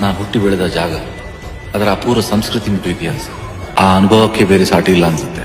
ನಾನು ಹುಟ್ಟಿ ಬೆಳೆದ ಜಾಗ. ಅದರ ಅಪೂರ್ವ ಸಂಸ್ಕೃತಿ ಮತ್ತು ಇತಿಹಾಸ. ಆ ಅನುಭವಕ್ಕೆ ಬೇರೆ ಸಾಟಿ ಇಲ್ಲ ಅನ್ಸುತ್ತೆ.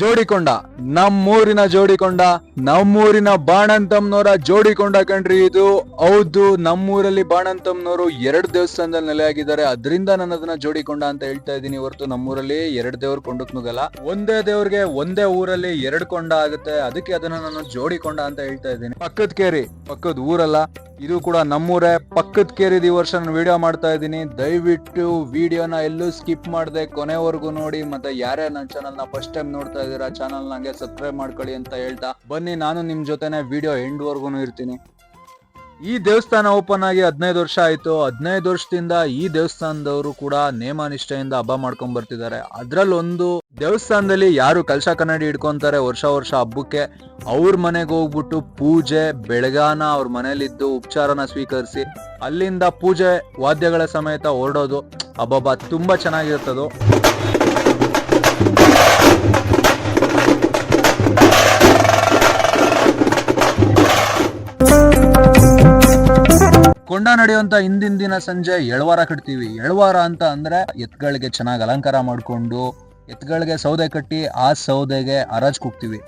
ಜೋಡಿಕೊಂಡ, ನಮ್ಮೂರಿನ ಜೋಡಿಕೊಂಡ, ನಮ್ಮೂರಿನ ಬಾಣಂತಮ್ನವರ ಜೋಡಿಕೊಂಡ ಕಣ್ರಿ ಇದು. ಹೌದು, ನಮ್ಮೂರಲ್ಲಿ ಬಾಣಂತಮ್ನವರು ಎರಡು ದೇವಸ್ಥಾನದಲ್ಲಿ ನೆಲೆಯಾಗಿದ್ದಾರೆ. ಅದರಿಂದ ನಾನು ಅದನ್ನ ಜೋಡಿಕೊಂಡ ಅಂತ ಹೇಳ್ತಾ ಇದ್ದೀನಿ. ಹೊರತು ನಮ್ಮೂರಲ್ಲಿ ಎರಡು ದೇವ್ರ ಕೊಂಡಕ್ ನುಗಲ್ಲ ಒಂದೇ ದೇವ್ರಿಗೆ ಒಂದೇ ಊರಲ್ಲಿ ಎರಡು ಕೊಂಡ ಆಗುತ್ತೆ. ಅದಕ್ಕೆ ಅದನ್ನ ನಾನು ಜೋಡಿಕೊಂಡ ಅಂತ ಹೇಳ್ತಾ ಇದ್ದೀನಿ. ಪಕ್ಕದ ಕೇರಿ, ಪಕ್ಕದ ಊರಲ್ಲ. ಇದು ಕೂಡ ನಮ್ಮೂರೇ. ಪಕ್ಕದ ಕೇರಿದ ಈ ವರ್ಷ ನಾನು ವಿಡಿಯೋ ಮಾಡ್ತಾ ಇದ್ದೀನಿ. ದಯವಿಟ್ಟು ವಿಡಿಯೋನ ಎಲ್ಲೂ ಸ್ಕಿಪ್ ಮಾಡದೆ. ಕೊನೆವರೆಗೂ ನೋಡಿ. ಮತ್ತೆ ಯಾರೇ ನನ್ನ ಚಾನಲ್ನ ಫಸ್ಟ್ ಟೈಮ್ ನೋಡ್ತಾ ಇದ್ದೀರಾ ಚಾನಲ್ ನಂಗೆ ಸಬ್ಸ್ಕ್ರೈಬ್ ಮಾಡ್ಕೊಳ್ಳಿ ಅಂತ ಹೇಳ್ತಾ. ಬನ್ನಿ, ನಾನು ನಿಮ್ಮ ಜೊತೆನೆ ವಿಡಿಯೋ ಎಂಡ್ ವರ್ಗು ಇರ್ತೀನಿ. ಈ ದೇವಸ್ಥಾನ ಓಪನ್ ಆಗಿ ಹದಿನೈದು ವರ್ಷ ಆಯ್ತು. ಹದಿನೈದು ವರ್ಷದಿಂದ ಈ ದೇವಸ್ಥಾನದವರು ಕೂಡ ನೇಮ ನಿಷ್ಠೆಯಿಂದ ಹಬ್ಬ ಮಾಡ್ಕೊಂಡ್ ಬರ್ತಿದ್ದಾರೆ. ಅದ್ರಲ್ಲೊಂದು ದೇವಸ್ಥಾನದಲ್ಲಿ ಯಾರು ಕಲಶ ಕನ್ನಡಿ ಇಟ್ಕೊಂತಾರೆ ವರ್ಷ ವರ್ಷ ಹಬ್ಬಕ್ಕೆ, ಅವ್ರ ಮನೆಗೆ ಹೋಗ್ಬಿಟ್ಟು ಪೂಜೆ, ಬೆಳಗಾನ ಅವ್ರ ಮನೇಲಿದ್ದು ಉಪಚಾರನ ಸ್ವೀಕರಿಸಿ, ಅಲ್ಲಿಂದ ಪೂಜೆ ವಾದ್ಯಗಳ ಸಮೇತ ಹೊರಡೋದು ಹಬ್ಬ ತುಂಬಾ ಚೆನ್ನಾಗಿರ್ತದು ಕೊಂಡ ನಡೆಯುವಂತ ಹಿಂದಿನ ದಿನ ಸಂಜೆ ಎಳವಾರ ಕಟ್ತೀವಿ. ಎಳವಾರ ಅಂತ ಅಂದ್ರೆ ಎತ್ಗಳಿಗೆ ಚೆನ್ನಾಗಿ ಅಲಂಕಾರ ಮಾಡ್ಕೊಂಡು, ಎತ್ಗಳಿಗೆ ಸೌದೆ ಕಟ್ಟಿ ಆ ಸೌದೆಗೆ ಹರಾಜ್ ಕೂಗ್ತೀವಿ.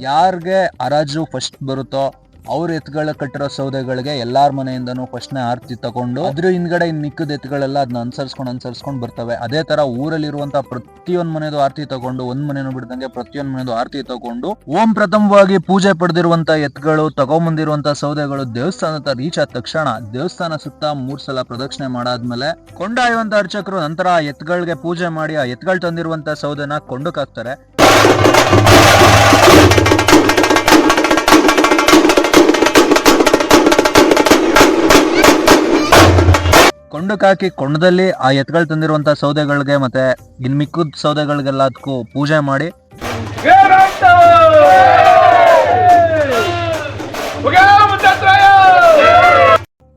ಯಾರಿಗೆ ಹರಾಜು ಫಸ್ಟ್ ಬರುತ್ತೋ ಅವ್ರ ಎತ್ಗಳ ಕಟ್ಟಿರೋ ಸೌದೆಗಳಿಗೆ ಎಲ್ಲಾರ ಮನೆಯಿಂದನೂ ಫಸ್ಟ್ನೇ ಆರ್ತಿ ತಗೊಂಡು ಅದ್ರ ಹಿಂದ್ಗಡೆ ಇನ್ ಮಿಕ್ಕದ ಎತ್ಗಳೆಲ್ಲ ಅದನ್ನ ಅನ್ಸರ್ಸ್ಕೊಂಡು ಅನ್ಸರ್ಸ್ಕೊಂಡು ಬರ್ತವೆ. ಅದೇ ತರ ಊರಲ್ಲಿರುವಂತ ಪ್ರತಿಯೊಂದ್ ಮನೆದು ಆರ್ತಿ ತಗೊಂಡು ಒಂದ್ ಮನೆನೂ ಬಿಡ್ದಂಗೆ ಪ್ರತಿಯೊಂದ್ ಮನೆದು ಆರ್ತಿ ತಗೊಂಡು ಓಂ ಪ್ರಥಮವಾಗಿ ಪೂಜೆ ಪಡೆದಿರುವಂತ ಎತ್ಗಳು, ತಗೊಂಬಂದಿರುವಂತ ಸೌದೆಗಳು ದೇವಸ್ಥಾನ ಹತ್ರ ರೀಚ್ ಆದ ತಕ್ಷಣ ದೇವಸ್ಥಾನ ಸುತ್ತ ಮೂರ್ ಸಲ ಪ್ರದಕ್ಷಿಣೆ ಮಾಡಾದ್ಮೇಲೆ ಕೊಂಡಾಯುವಂತ ಅರ್ಚಕರು ನಂತರ ಆ ಎತ್ಗಳಿಗೆ ಪೂಜೆ ಮಾಡಿ ಆ ಎತ್ಗಳು ತಂದಿರುವಂತ ಸೌದೆನ ಕೊಂಡಕ್ ಹಾಕ್ತಾರೆ ಕೊಂಡಕ್ ಕೊಂಡದಲ್ಲಿ ಆ ಎತ್ಗಳು ತಂದಿರುವಂತ ಸೌದೆಗಳಿಗೆ ಮತ್ತೆ ಇನ್ ಮಿಕ್ಕದ ಸೌದೆಗಳಿಗೆಲ್ಲದಕ್ಕೂ ಪೂಜೆ ಮಾಡಿ.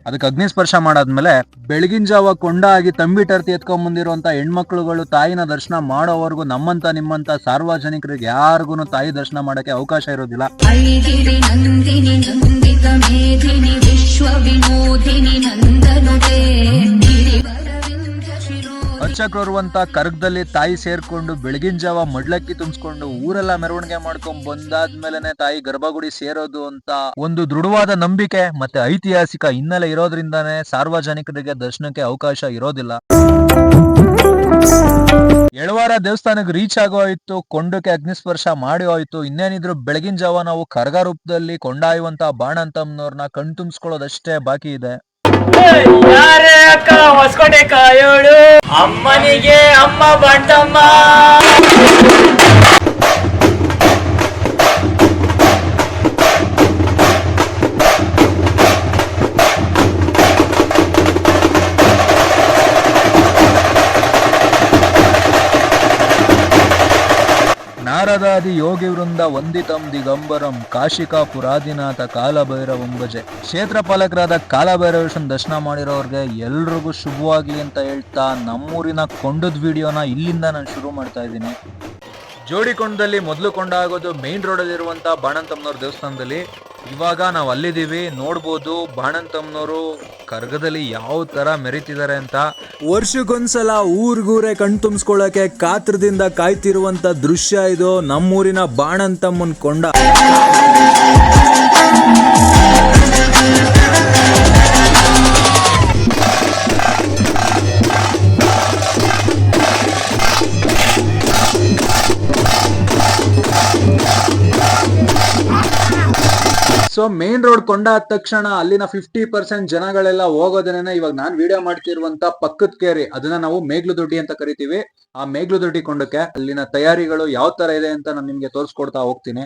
ಅದಕ್ಕೆ ಅಗ್ನಿ ಸ್ಪರ್ಶ ಮಾಡಾದ್ಮೇಲೆ ಬೆಳಗಿನ ಜಾವ ಕೊಂಡ ಆಗಿ ತಂಬಿಟರ್ತಿ ಎತ್ಕೊಂಡ್ ಬಂದಿರುವಂತ ಹೆಣ್ಮಕ್ಳುಗಳು ತಾಯಿನ ದರ್ಶನ ಮಾಡೋವರೆಗೂ ನಮ್ಮಂತ ನಿಮ್ಮಂತ ಸಾರ್ವಜನಿಕರಿಗೆ ಯಾರಿಗೂ ತಾಯಿ ದರ್ಶನ ಮಾಡಕ್ಕೆ ಅವಕಾಶ ಇರೋದಿಲ್ಲ. ವಿಮೋದಿನಿ ನಂದನುದೇ ಕರ್ಗದಲ್ಲಿ ತಾಯಿ ಸೇರ್ಕೊಂಡು ಬೆಳಗಿನ ಜಾವ ಮಡ್ಲಕ್ಕಿ ತುಂಬಿಸ್ಕೊಂಡು ಊರೆಲ್ಲ ಮೆರವಣಿಗೆ ಮಾಡ್ಕೊಂಡ್ ಬಂದಾದ್ಮೇಲೆ ತಾಯಿ ಗರ್ಭಗುಡಿ ಸೇರೋದು ಅಂತ ಒಂದು ದೃಢವಾದ ನಂಬಿಕೆ ಮತ್ತೆ ಐತಿಹಾಸಿಕ ಹಿನ್ನೆಲೆ ಇರೋದ್ರಿಂದಾನೆ ಸಾರ್ವಜನಿಕರಿಗೆ ದರ್ಶನಕ್ಕೆ ಅವಕಾಶ ಇರೋದಿಲ್ಲ. ಎಳವಾರ ದೇವಸ್ಥಾನಕ್ಕೆ ರೀಚ್ ಆಗೋ ಆಯ್ತು, ಕೊಂಡಕ್ಕೆ ಅಗ್ನಿಸ್ಪರ್ಶ ಮಾಡಿ ಹೋಯ್ತು ಇನ್ನೇನಿದ್ರು ಬೆಳಗಿನ ಜಾವ ನಾವು ಕರ್ಗ ರೂಪದಲ್ಲಿ ಕೊಂಡಾಯುವಂತ ಬಾಣಂತಮ್ಮನವ್ರನ್ನ ಕಣ್ತುಂಬಿಸ್ಕೊಳ್ಳೋದಷ್ಟೇ ಬಾಕಿ ಇದೆ. ಅಮ್ಮನಿಗೆ ಅಮ್ಮ ಬಂಟಮ್ಮ ನಾರದಾದಿ ಯೋಗಿ ವೃಂದ ವಂದಿತಂ ದಿಗಂಬರಂ ಕಾಶಿಕಾ ಪುರಾದಿನಾಥ ಕಾಲಭೈರವಂಬಜೆ. ಕ್ಷೇತ್ರ ಪಾಲಕರಾದ ದರ್ಶನ ಮಾಡಿರೋರಿಗೆ ಎಲ್ರಿಗೂ ಶುಭವಾಗಲಿ ಅಂತ ಹೇಳ್ತಾ ನಮ್ಮೂರಿನ ಕೊಂಡದ ವಿಡಿಯೋನ ಇಲ್ಲಿಂದ ನಾನು ಶುರು ಮಾಡ್ತಾ ಇದ್ದೀನಿ. ಜೋಡಿಕೊಂಡದಲ್ಲಿ ಮೊದಲು ಕೊಂಡಾಗೋದು ಮೇನ್ ರೋಡಲ್ಲಿರುವಂಥ ಬಾಣಂತಮ್ಮನವ್ರ ದೇವಸ್ಥಾನದಲ್ಲಿ. ಇವಾಗ ನಾವು ಅಲ್ಲಿದ್ದೀವಿ, ನೋಡ್ಬೋದು ಬಾಣಂತಮ್ಮನವರು ಕರ್ಗದಲ್ಲಿ ಯಾವ ತರ ಮೆರಿತಿದ್ದಾರೆ ಅಂತ ವರ್ಷಕ್ಕೊಂದ್ಸಲ ಊರ್ಗೂರೇ ಕಣ್ ತುಂಬಿಸ್ಕೊಳ್ಳಕ್ಕೆ ಕಾತ್ರದಿಂದ ಕಾಯ್ತಿರುವಂತ ದೃಶ್ಯ ಇದು ನಮ್ಮೂರಿನ ಬಾಣಂತಮ್ಮನ್ ಕೊಂಡ. ಸೊ ಮೇನ್ ರೋಡ್ ಕೊಂಡಾದ ತಕ್ಷಣ ಅಲ್ಲಿನ ಫಿಫ್ಟಿ ಪರ್ಸೆಂಟ್ ಜನಗಳೆಲ್ಲ ಹೋಗೋದನ್ನ ಇವಾಗ ನಾನ್ ವಿಡಿಯೋ ಮಾಡ್ತಿರುವಂತ ಪಕ್ಕದ ಕೇರಿ, ಅದನ್ನ ನಾವು ಮೇಗ್ಲು ದೊಡ್ಡಿ ಅಂತ ಕರಿತೀವಿ. ಆ ಮೇಗ್ಲು ದೊಡ್ಡಿ ಕೊಂಡಕ್ಕೆ ಅಲ್ಲಿನ ತಯಾರಿಗಳು ಯಾವ ತರ ಇದೆ ಅಂತ ನಾನು ನಿಮ್ಗೆ ತೋರಿಸ್ಕೊಡ್ತಾ ಹೋಗ್ತೀನಿ.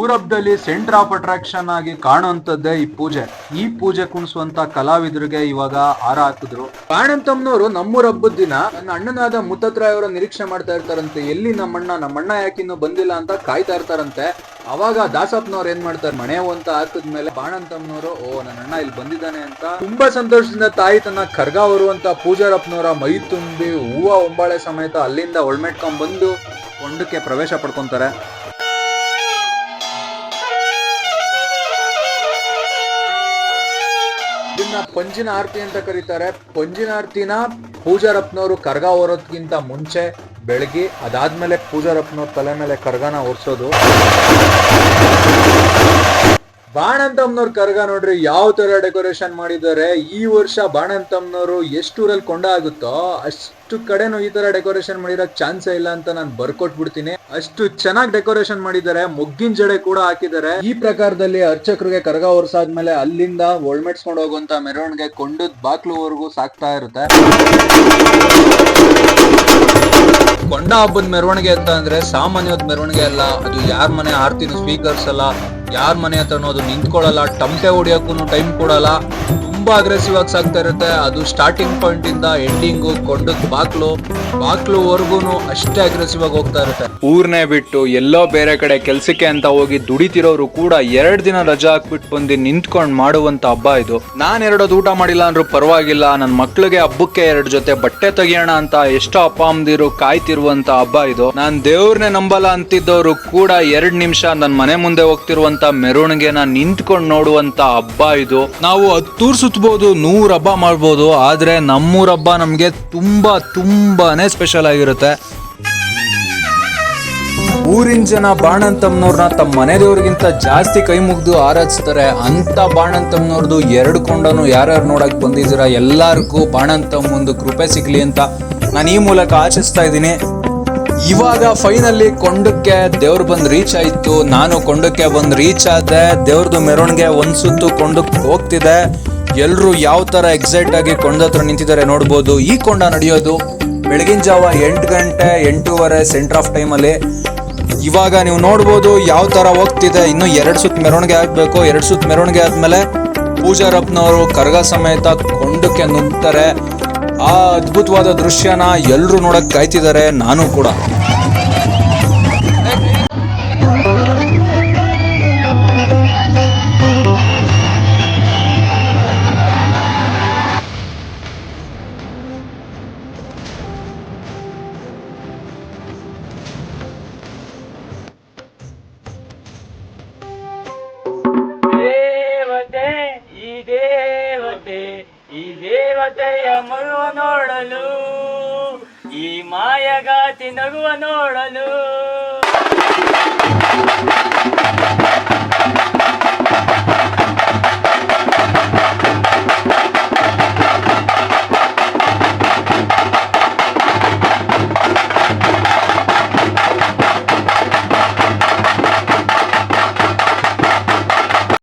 ಊರಬ್ಬದಲ್ಲಿ ಸೆಂಟರ್ ಆಫ್ ಅಟ್ರಾಕ್ಷನ್ ಆಗಿ ಕಾಣುವಂತದ್ದೇ ಈ ಪೂಜೆ. ಈ ಪೂಜೆ ಕುಣಿಸುವಂತ ಕಲಾವಿದರಿಗೆ ಇವಾಗ ಹಾರ ಹಾಕಿದ್ರು. ಬಾಣಂತಮ್ಮನವರು ನಮ್ಮೂರ ಹಬ್ಬದ ದಿನ ನನ್ನ ಅಣ್ಣನಾದ ಮುತ್ತತ್ರಾಯವರ ನಿರೀಕ್ಷೆ ಮಾಡ್ತಾ ಇರ್ತಾರಂತೆ. ಎಲ್ಲಿ ನಮ್ಮಣ್ಣ ನಮ್ಮಣ್ಣ ಯಾಕಿನ್ನು ಬಂದಿಲ್ಲ ಅಂತ ಕಾಯ್ತಾ ಇರ್ತಾರಂತೆ. ಅವಾಗ ದಾಸಪ್ಪನವ್ರು ಏನ್ ಮಾಡ್ತಾರೆ? ಮನೆ ಅಂತ ಹಾಕಿದ್ಮೇಲೆ ಬಾಣಂತಮ್ಮನವರು, ಓ, ನನ್ನ ಅಣ್ಣ ಇಲ್ಲಿ ಬಂದಿದ್ದಾನೆ ಅಂತ. ತುಂಬಾ ಸಂತೋಷದಿಂದ ತಾಯಿ ತನ್ನ ಖರ್ಗ ಹೊರುವಂತ ಪೂಜಾರಪ್ಪನವರ ಮೈ ತುಂಬಿ ಹೂವ ಒಂಬಾಳೆ ಸಮೇತ ಅಲ್ಲಿಂದ ಒಳ್ಮೆಟ್ಕೊಂಡ್ ಬಂದು ಹೊಂಡಕ್ಕೆ ಪ್ರವೇಶ ಪಡ್ಕೊಂತಾರೆ. ಇದನ್ನ ಪಂಜಿನ ಆರತಿ ಅಂತ ಕರೀತಾರೆ. ಪಂಜಿನ ಆರತಿನ ಪೂಜಾರಪ್ಪನವರು ಕರ್ಗ ಹೊರೋದ್ಕಿಂತ ಮುಂಚೆ ಬೆಳಗ್ಗೆ ಅದಾದ್ಮೇಲೆ ಪೂಜಾರಪ್ಪನವ್ರ ತಲೆ ಮೇಲೆ ಕರ್ಗನ ಒರ್ಸೋದು ಬಾಣಂತಮ್ಮನವ್ರ ಕರ್ಗ ನೋಡ್ರಿ ಯಾವ ತರ ಡೆಕೋರೇಷನ್ ಮಾಡಿದ್ದಾರೆ? ಈ ವರ್ಷ ಬಾಣಂತಮ್ಮನವರು ಎಷ್ಟು ಊರಲ್ಲಿ ಕೊಂಡ ಆಗುತ್ತೋ ಅಷ್ಟು ಕಡೆನೂ ಈ ತರ ಡೆಕೋರೇಷನ್ ಮಾಡಿರೋ ಚಾನ್ಸೇ ಇಲ್ಲ ಅಂತ ನಾನು ಬರ್ಕೊಟ್ಬಿಡ್ತೀನಿ. ಅಷ್ಟು ಚೆನ್ನಾಗಿ ಡೆಕೋರೇಷನ್ ಮಾಡಿದ್ದಾರೆ. ಮೊಗ್ಗಿನ ಜಡೆ ಕೂಡ ಹಾಕಿದ್ದಾರೆ. ಈ ಪ್ರಕಾರದಲ್ಲಿ ಅರ್ಚಕರಿಗೆ ಕರ್ಗ ಒರ್ಸಾದ್ಮೇಲೆ ಅಲ್ಲಿಂದ ಒಳ್ಮೆಟ್ಸ್ಕೊಂಡು ಹೋಗುವಂತ ಮೆರವಣಿಗೆ ಕೊಂಡದ್ ಬಾಕ್ಲುವರೆಗೂ ಸಾಕ್ತಾ ಇರುತ್ತೆ. ಕೊಂಡ ಹಬ್ಬದ ಮೆರವಣಿಗೆ ಅಂತ ಅಂದ್ರೆ ಸಾಮಾನ್ಯವಾದ ಮೆರವಣಿಗೆ ಅಲ್ಲ. ಅದು ಯಾರ ಮನೆ ಆರ್ತಿನ ಸ್ವೀಕರಿಸಲ್ಲ ಯಾರ ಮನೆ ಹತ್ರನೂ ಅದು ನಿಂತ್ಕೊಳ್ಳಲ್ಲ ಟಮಟೆ ಹೊಡಿಯೋಕ್ಕೂ ಟೈಮ್ ಕೊಡಲ್ಲ. ತುಂಬಾ ಅಗ್ರೆಸಿವ್ ಆಗಿ ಸಾಗ್ತಾ ಇರುತ್ತೆ. ಅದು ಸ್ಟಾರ್ಟಿಂಗ್ ಪಾಯಿಂಟ್ ಇಂದ ಎಂಡಿಂಗು ಕೊಂಡದ ಬಾಕ್ಲು ಬಾಕ್ಲುವರೆಗೂ ಅಷ್ಟೇ ಅಗ್ರೆಸಿವ್ ಆಗಿ ಹೋಗ್ತಾ ಇರುತ್ತೆ. ಊರ್ನೇ ಬಿಟ್ಟು ಎಲ್ಲೋ ಬೇರೆ ಕಡೆ ಕೆಲ್ಸಕ್ಕೆ ಅಂತ ಹೋಗಿ ದುಡಿತಿರೋರು ಕೂಡ ಎರಡ್ ದಿನ ರಜಾ ಹಾಕ್ಬಿಟ್ಟು ಬಂದು ನಿಂತ್ಕೊಂಡ್ ಮಾಡುವಂತ ಹಬ್ಬ ಇದು. ನಾನ್ ಎರಡೋದು ಊಟ ಮಾಡಿಲ್ಲ ಅಂದ್ರು ಪರವಾಗಿಲ್ಲ ನನ್ನ ಮಕ್ಳಿಗೆ ಹಬ್ಬಕ್ಕೆ ಎರಡು ಜೊತೆ ಬಟ್ಟೆ ತೆಗಿಯೋಣ ಅಂತ ಎಷ್ಟೋ ಅಪ್ಪ, ಅಮ್ಮದಿರು ಕಾಯ್ತಿರುವಂತ ಹಬ್ಬ ಇದು. ನಾನ್ ದೇವ್ರನ್ನೇ ನಂಬಲ್ಲ ಅಂತಿದ್ದವರು ಕೂಡ ಎರಡ್ ನಿಮಿಷ ನನ್ ಮನೆ ಮುಂದೆ ಹೋಗ್ತಿರುವಂತ ಮೆರವಣಿಗೆನ ನಿಂತ್ಕೊಂಡ್ ನೋಡುವಂತ ಹಬ್ಬ ಇದು. ನಾವು ಹತ್ತೂರ್ ಸುತ್ತಬಹುದು ನೂರು ಹಬ್ಬ ಮಾಡ್ಬೋದು, ಆದರೆ ನಮ್ಮೂರ ಹಬ್ಬ ನಮ್ಗೆ ತುಂಬಾ, ತುಂಬಾನೇ ಸ್ಪೆಷಲ್ ಆಗಿರುತ್ತೆ. ಊರಿನ ಜನ ಬಾಣಂತಮ್ಮನವ್ರನ್ನ ತಮ್ಮ ಮನೆ ದೇವ್ರಿಗಿಂತ ಜಾಸ್ತಿ ಕೈ ಮುಗಿದು ಆರಾಧಿಸ್ತಾರೆ. ಅಂತ ಬಾಣಂತಮ್ಮನವ್ರದ್ದು ಎರಡು ಕೊಂಡನು ಯಾರ್ಯಾರು ನೋಡಕ್ ಬಂದಿದ್ದೀರ? ಎಲ್ಲಾರ್ಗೂ ಬಾಣಂತಮ್ಮಂದು ಕೃಪೆ ಸಿಗ್ಲಿ ಅಂತ ನಾನು ಈ ಮೂಲಕ ಆಚರಿಸ್ತಾ ಇದ್ದೀನಿ. ಇವಾಗ ಫೈನಲಿ ಕೊಂಡಕ್ಕೆ ದೇವ್ರು ಬಂದು ರೀಚ್ ಆಯಿತು. ನಾನು ಕೊಂಡಕ್ಕೆ ಬಂದು ರೀಚ್ ಆದೆ ದೇವ್ರದ್ದು ಮೆರವಣಿಗೆ ಒಂದು ಸುತ್ತು ಕೊಂಡಕ್ಕೆ ಹೋಗ್ತಿದೆ. ಎಲ್ರು ಯಾವ ತರ ಎಕ್ಸೈಟ್ ಆಗಿ ಕೊಂಡ ಹತ್ರ ನಿಂತಿದ್ದಾರೆ ನೋಡ್ಬೋದು. ಈ ಕೊಂಡ ನಡೆಯೋದು ಬೆಳಗಿನ ಜಾವ ಎಂಟು ಗಂಟೆ, ಎಂಟೂವರೆ ಸೆಂಟರ್ ಆಫ್ ಟೈಮಲ್ಲಿ ಇವಾಗ ನೀವು ನೋಡ್ಬೋದು ಯಾವ ತರ ಹೋಗ್ತಿದೆ. ಇನ್ನು ಎರಡು ಸುತ್ತ ಮೆರವಣಿಗೆ ಆಗಬೇಕು. ಎರಡು ಸುತ್ತ ಮೆರವಣಿಗೆ ಆದ್ಮೇಲೆ ಪೂಜಾರಪ್ಪನವರು ಕರಗ ಸಮೇತ ಕೊಂಡಕ್ಕೆ ನುಗ್ತಾರೆ. ಆ ಅದ್ಭುತವಾದ ದೃಶ್ಯನ ಎಲ್ಲರೂ ನೋಡಕ್ಕೆ ಕಾಯ್ತಿದ್ದಾರೆ. ನಾನು ಕೂಡ. ದೇವತೆಯ ಮಗುವ ನೋಡಲು ಈ ಮಾಯಗಾತಿ ನಗುವ ನೋಡಲು.